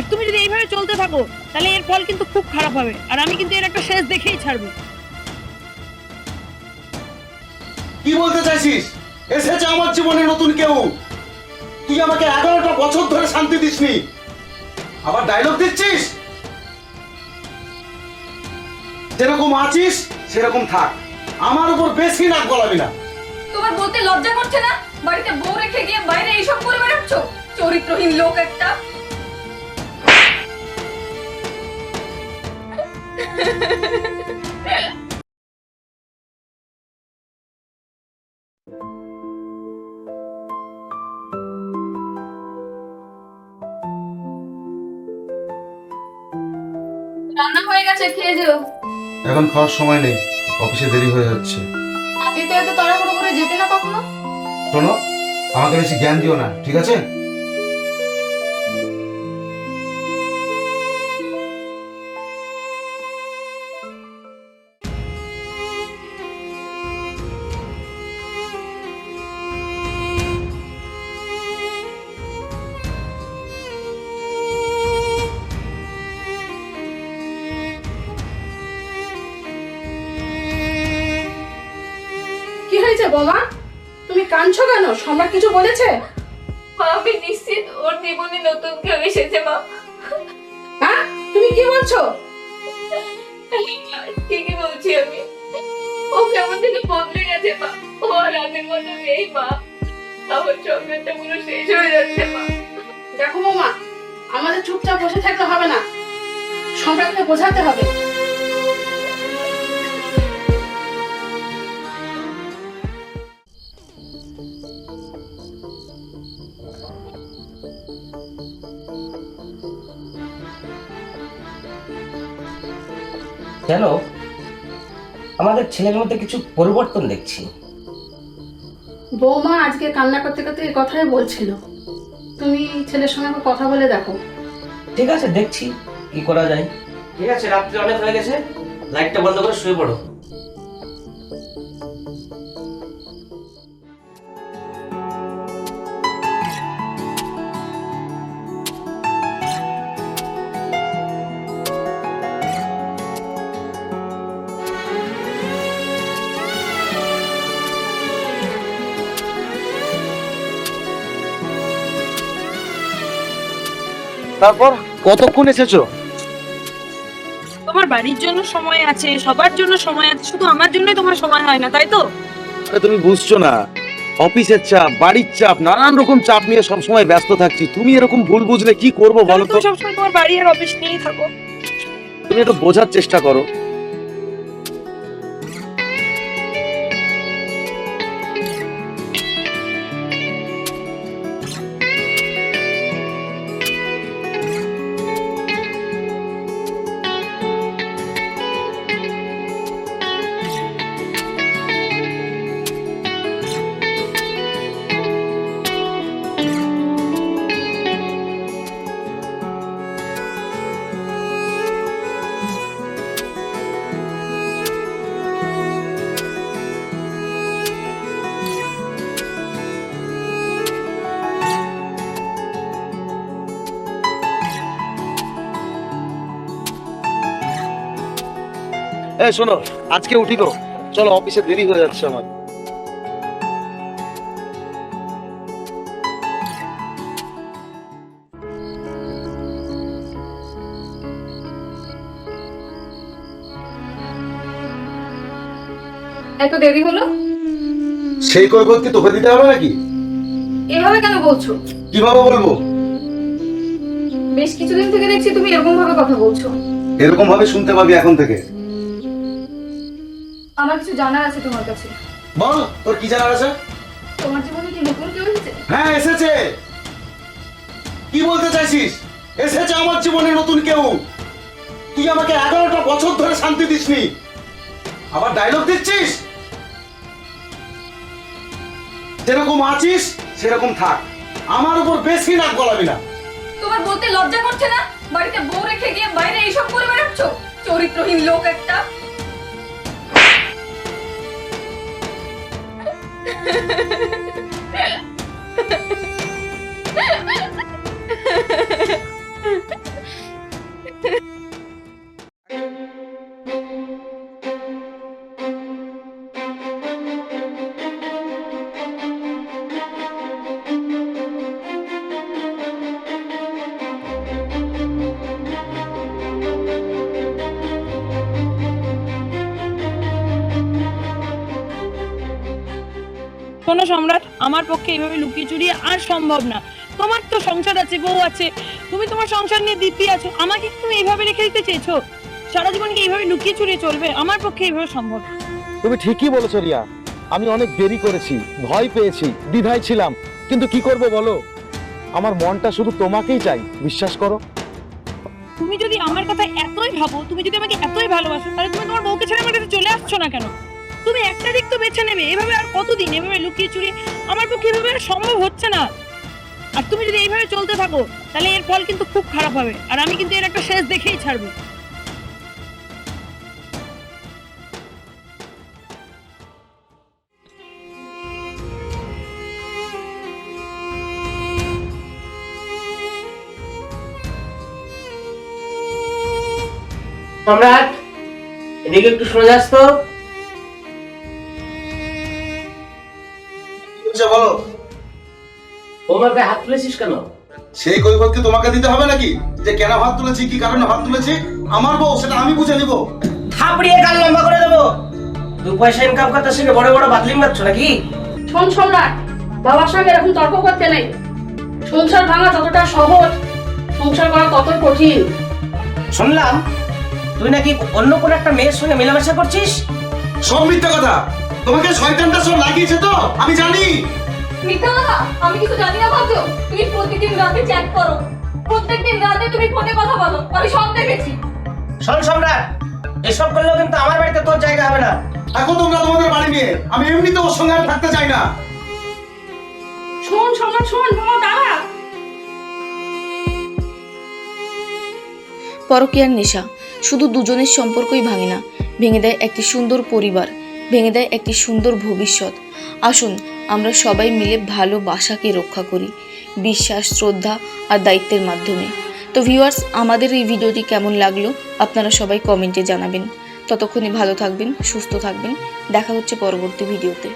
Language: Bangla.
আর তুমি যদি এইভাবে চলতে থাকো তাহলে এর ফল কিন্তু খুব খারাপ হবে। আর আমি কিন্তু এর একটা শেষ দেখেই ছাড়বো। কি বলতে চাইছিস? এসেছে আমার জীবনে নতুন কেউ। তুই আমাকে এগারোটা বছর ধরে শান্তি দিসনি। আবার ডায়লগ দিচ্ছিস? যেরকম আছিস সেরকম থাক। আমার উপর বেশি নাক গলাবি না। তোমার বলতে লজ্জা করছে না? বাড়িতে বউ রেখে গিয়ে বাইরে এইসব করে বেড়াচ্ছ? চরিত্রহীন লোক একটা। রান্না হয়ে গেছে খেয়ে যেও। এখন খাওয়ার সময় নেই অফিসে দেরি হয়ে যাচ্ছে। আগে তো এত তাড়াহুড়ো করে যেতে না কখনো? শোনো আমাকে বেশি জ্ঞান দিও না ঠিক আছে? বোমা তুমি কাঁদছো কেন? সম্রাট কিছু বলেছে? মা আমি নিশ্চিত ওর জীবনে নতুন কেউ এসেছে মা। হ্যাঁ? তুমি কি বলছো? ঠিকই বলছি আমি। ও কেমন থেকে বদলে গেছে মা। ও আর আগের মতো নেই মা। আমার সংসারটা পুরো শেষ হয়ে যাচ্ছে মা। দেখো বোমা আমাদের চুপচাপ বসে থাকতে হবে না। সম্রাটকে বোঝাতে হবে। কেন? আমাদের ছেলের মধ্যে কিছু পরিবর্তন দেখছি। বৌমা আজকে কান্না করতে করতে এই কথাই বলছিল। তুমি ছেলের সঙ্গে একবার কথা বলে দেখো। ঠিক আছে দেখছি কি করা যায়। ঠিক আছে রাত্রি অনেক হয়ে গেছে। লাইটটা বন্ধ করে শুয়ে পড়ো। তারপর? কতক্ষণ এসেছ? তোমার বাড়ির জন্য সময় আছে সবার জন্য সময় আছে শুধু আমার জন্যই তোমার সময় হয় না তাই তো? আরে তুমি বুঝছ না। অফিসের চাপ বাড়ির চাপ নানান রকম চাপ নিয়ে সবসময় ব্যস্ত থাকছি। তুমি এরকম ভুল বুঝলে কি করব বলো তো? সব সময় তোমার বাড়ি আর অফিস নিয়েই থাকো। তুমি একটু বোঝার চেষ্টা করো। এই শোনো আজকে উঠি তো। চলো অফিসে দেরি হয়ে যাচ্ছে আমার। এত দেরি হলো? সেই কৈফত কি তোকে দিতে হবে নাকি? এভাবে কেন বলছো? কীভাবে বলব? বেশ কিছুদিন থেকে দেখছি তুমি এরকম ভাবে কথা বলছো। এরকম ভাবে শুনতে পাবি এখন থেকে। আমার কিছু জানার আছে তোমার কাছে। বল তোর কি জানার আছে? তোমার জীবনে কি নতুন কেউ এসেছে? হ্যাঁ এসেছে। কি বলতে চাইছিস? এসেছে আমার জীবনে নতুন কেউ। তুই আমাকে এগারোটা বছর ধরে শান্তি দিসনি। আবার ডায়লগ দিচ্ছিস? যেরকম আছিস সেরকম থাক। আমার উপর বেশি নাক গলাবি না। তোমার বলতে লজ্জা করছে না? বাড়িতে বউ রেখে গিয়ে বাইরে এইসব করে বেড়াচ্ছ? চরিত্রহীন লোক একটা। Ha ha ha! শোনো সম্রাট আমার পক্ষে এইভাবে লুকিয়ে চুরিয়ে আর সম্ভব না। তোমার তো সংসার আছে বউ আছে। তুমি তোমার সংসার নিয়ে দিব্যি আছো। আমাকে তুমি এইভাবে রেখে দিতে চেয়েছো? সারা জীবন কি এইভাবে লুকিয়ে চুরিয়ে চলবে? আমার পক্ষে এইভাবে সম্ভব তুমি ঠিকই বলেছ রিয়া। আমি অনেক দেরি করেছি ভয় পেয়েছি দ্বিধায় ছিলাম। কিন্তু কি করব বলো? আমার মনটা শুধু তোমাকেই চাই বিশ্বাস করো। তুমি যদি আমার কথা এতই ভাবো তুমি যদি আমাকে এতই ভালোবাসো তাহলে তুমি তোমার বউকে ছেড়ে আমার কাছে চলে আসছো না কেন? তো বেছে নেবে। এভাবে আর কতদিন? এভাবে লুকিয়ে চুরিয়ে আমার পক্ষে এভাবে আর সম্ভব হচ্ছে না। আর তুমি যদি এইভাবে চলতে থাকো, তাহলে এর ফল কিন্তু খুব খারাপ হবে। আর আমি কিন্তু এর একটা শেষ দেখেই ছাড়বো। সম্রাট, এদিকে একটু শুনে যাস তো কি হচ্ছে বলো। বৌমার গায়ে হাত তুলেছিস কেন? সেই কৈফত কি তোমাকে দিতে হবে নাকি? যে কেন হাত তুলেছি কি কারণে হাত তুলেছি আমার বউ সেটা আমি বুঝে নিব। থাপড়িয়ে গাল লম্বা করে দেবো। দু পয়সা ইনকাম করতে শিখে বড় বড় বাদলিং মারছ নাকি? শোন সম্রাট বাবার সঙ্গে এরকম তর্ক করতে নেই। সংসার ভাঙা যতটা সহজ সংসার করা ততই কঠিন। শুনলাম তুই নাকি অন্য কোন একটা মেয়ের সঙ্গে মেলামেশা করছিস? সব মিথ্যা কথা। তোমাকে শয়তানটা সব লাগিয়েছে তো? আমি জানি। মিথ্যা কথা? আমি কিছু জানি না ভাবছ তুমি প্রতিদিন রাতে চ্যাট করো। প্রত্যেকদিন রাতে তুমি ফোনে কথা বলো। আমি সব দেখেছি। শোন সম্রাট এসব করলেও কিন্তু আমার বাড়িতে তোর জায়গা হবে না। থাকো তোমরা তোমাদের বাড়ি নিয়ে আমি এমনিতে ওর সঙ্গে আর থাকতে চাই না। শোন সম্রাট শোন দাঁড়া। পরকীয়ার নেশা। শুধু দুজনের সম্পর্কই ভাঙে না ভেঙে দেয় একটি সুন্দর পরিবার। ভেঙে দেয় একটি সুন্দর ভবিষ্যৎ। আসুন, আমরা সবাই মিলে ভালোবাসাকে রক্ষা করি, বিশ্বাস, শ্রদ্ধা আর দায়িত্বের মাধ্যমে। তো ভিউয়ার্স আমাদের এই ভিডিওটি কেমন লাগল আপনারা সবাই কমেন্টে জানাবেন। ততক্ষণে ভালো থাকবেন, সুস্থ থাকবেন। দেখা হচ্ছে পরবর্তী ভিডিওতে।